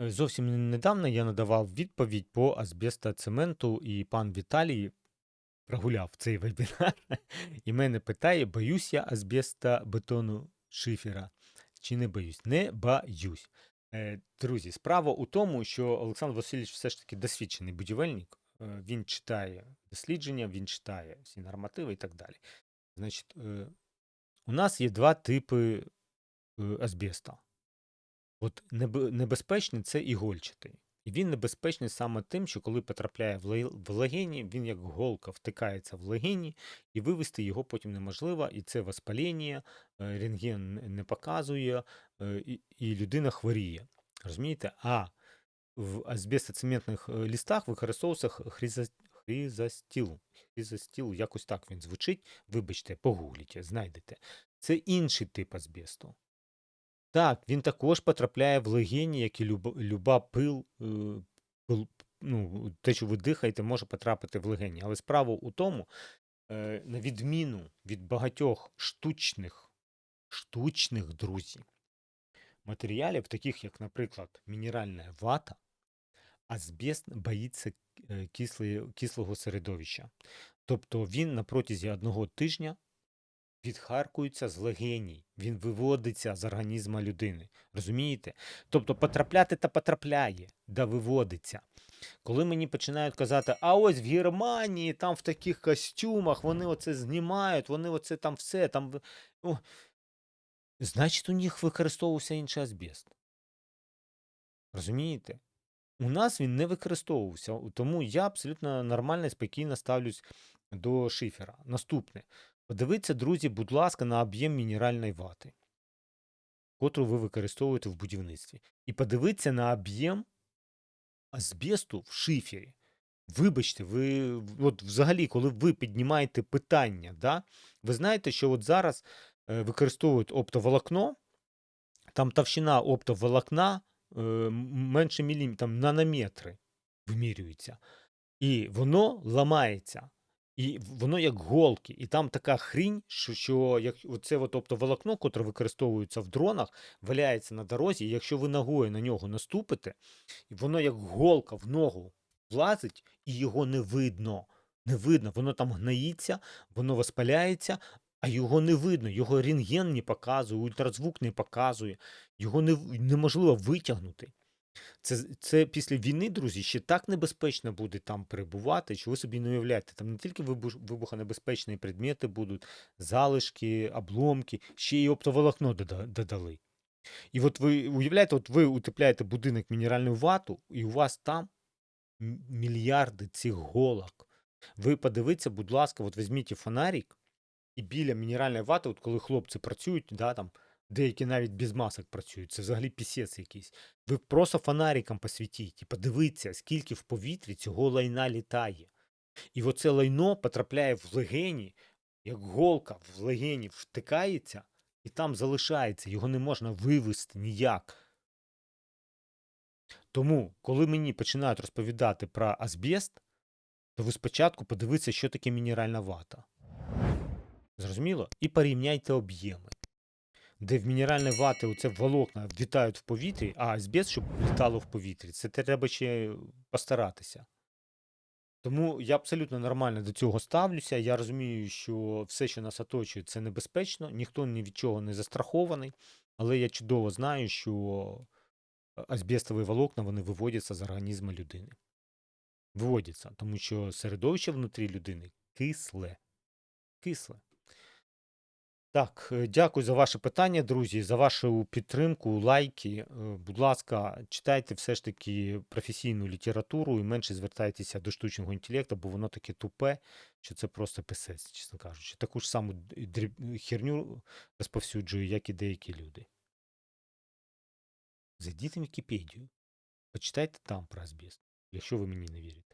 Е, Зовсім недавно я надавав відповідь по азбестоцементу, і пан Віталій прогуляв цей вебінар і мене питає: боюсь я азбестобетону шифера чи не боюсь? Не боюсь. Е, Друзі, справа у тому, що Олександр Васильович все ж таки досвідчений будівельник. Е, Він читає дослідження, він читає всі нормативи і так далі. Значить, у нас є два типи азбеста. От небезпечний це ігольчатий. І він небезпечний саме тим, що коли потрапляє в ле- легені, він як голка втикається в легені, і вивести його потім неможливо, і це воспалення, е, рентген не- показує, е, і, людина хворіє. Розумієте? А в азбестоцементних е, лістах використовувався х- хриза- хризостіл. Хризостіл, якось так він звучить. Вибачте, погугліть, знайдете. Це інший тип азбесту. Так, він також потрапляє в легені, як і люба, люба пил, е, пил, ну, те, що ви дихаєте, може потрапити в легені. Але справа у тому, е, на відміну від багатьох штучних, штучних, друзі, матеріалів, таких як, наприклад, мінеральна вата, азбест боїться е, кислого середовища. Тобто він на протязі одного тижня відхаркується з легеній, він виводиться з організму людини. Розумієте? Тобто потрапляти та потрапляє, да виводиться. Коли мені починають казати, а ось в Германії там в таких костюмах вони оце знімають, вони оце там все там. О, значить, у них використовувався інший азбест. Розумієте? У нас він не використовувався, тому я абсолютно нормально і спокійно ставлюсь до шифера. Наступне. Подивіться, друзі, будь ласка, на об'єм мінеральної вати, котру ви використовуєте в будівництві. І подивіться на об'єм азбесту в шифері. Вибачте, ви от взагалі, коли ви піднімаєте питання, да, ви знаєте, що от зараз е, використовують оптоволокно, там товщина оптоволокна е, менше мілім, там нанометри вимірюється. І воно ламається. І воно як голки. І там така хрінь, що, що як оце от оптоволокно, котре використовується в дронах, валяється на дорозі, і якщо ви ногою на нього наступите, воно як голка в ногу влазить, і його не видно. Не видно, воно там гноїться, воно воспаляється, а його не видно. Його рентген не показує, ультразвук не показує, його не, неможливо витягнути. Це, це після війни, друзі, ще так небезпечно буде там перебувати, що ви собі не уявляєте. Там не тільки вибухонебезпечні предмети будуть, залишки, обломки, ще й оптоволокно додали. І от ви уявляєте, от ви утепляєте будинок мінеральною вату, і у вас там мільярди цих голок. Ви подивіться, будь ласка, от візьміть фонарик, і біля мінеральної вати, от коли хлопці працюють, да, там, деякі навіть без масок працюють, це взагалі пісець якийсь. Ви просто фонариком посвітіть і подивіться, скільки в повітрі цього лайна літає. І оце лайно потрапляє в легені, як голка в легені втикається і там залишається. Його не можна вивести ніяк. Тому, коли мені починають розповідати про азбест, то ви спочатку подивіться, що таке мінеральна вата. Зрозуміло? І порівняйте об'єми. Де в мінеральній вати оце волокна вітають в повітрі, а азбест, щоб літало в повітрі, це треба ще постаратися. Тому я абсолютно нормально до цього ставлюся. Я розумію, що все, що нас оточує, це небезпечно, ніхто ні від чого не застрахований. Але я чудово знаю, що азбестові волокна вони виводяться з організму людини. Виводяться, тому що середовище внутрі людини кисле. Кисле. Так, е, дякую за ваше питання, друзі, за вашу підтримку, лайки. Е, Будь ласка, читайте все ж таки професійну літературу і менше звертайтеся до штучного інтелекту, бо воно таке тупе, що це просто писець, чесно кажучи. Таку ж саму херню розповсюджує, як і деякі люди. Зайдіть в Вікіпедію, почитайте там про азбест, якщо ви мені не вірите.